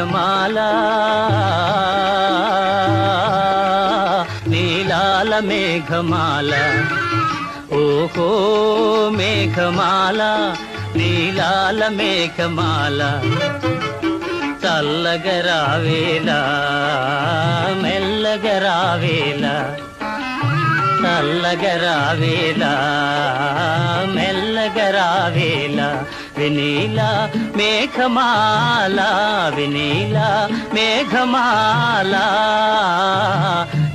పద్మాల. నీలాల మేఘమాల. ఓహో మేఘమాల నీలాల మేఘమాల. చల్లగరావేలా మెల్లగరావేలా నల్లగరావేలా మెల్లగరావేలా వినీలా మేఘమాల వినీలా మేఘమాల.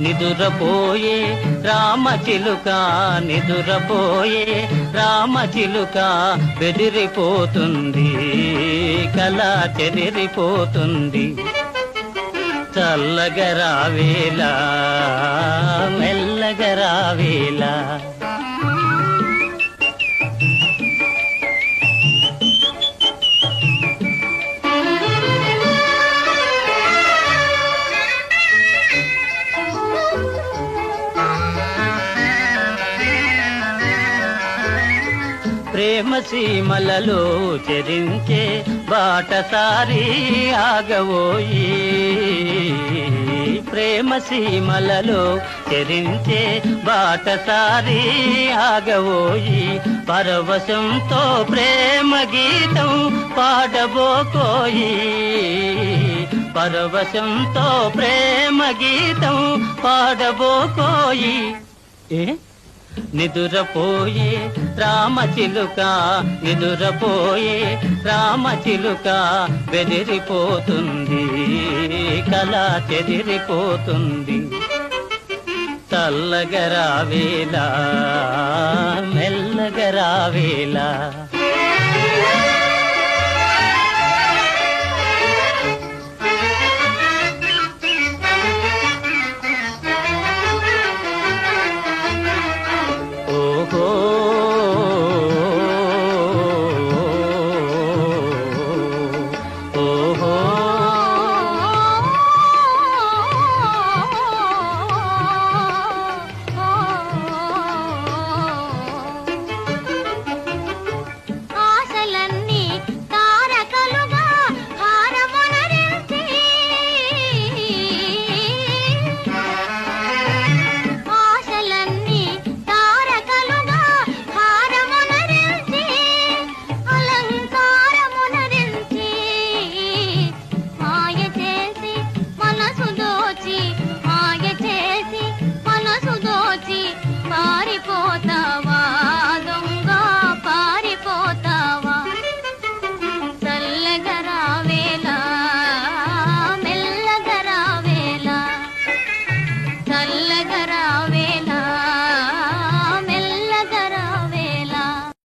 నిదురపోయే రామచిలుక నిదురపోయే రామచిలుక బెదిరిపోతుంది కళ చెదిరిపోతుంది. చల్లగరావేలా మెల్లగరావేలా. ప్రేమ సీమలలో చెరించే బాటసారి ఆగవోయి. సీమలలో చెరించే బాటసారి ఆగవోయి పరవశంతో ప్రేమ గీతం పాడబోకోయి. పరవశంతో ప్రేమ గీతం పాడబోకోయి. ఏ? నిదురపోయే రామచిలుక నిదురపోయే రామచిలుక బెదిరిపోతుంది కళ చెదిరిపోతుంది. తల్లగరావేలా మెల్లగరావేలా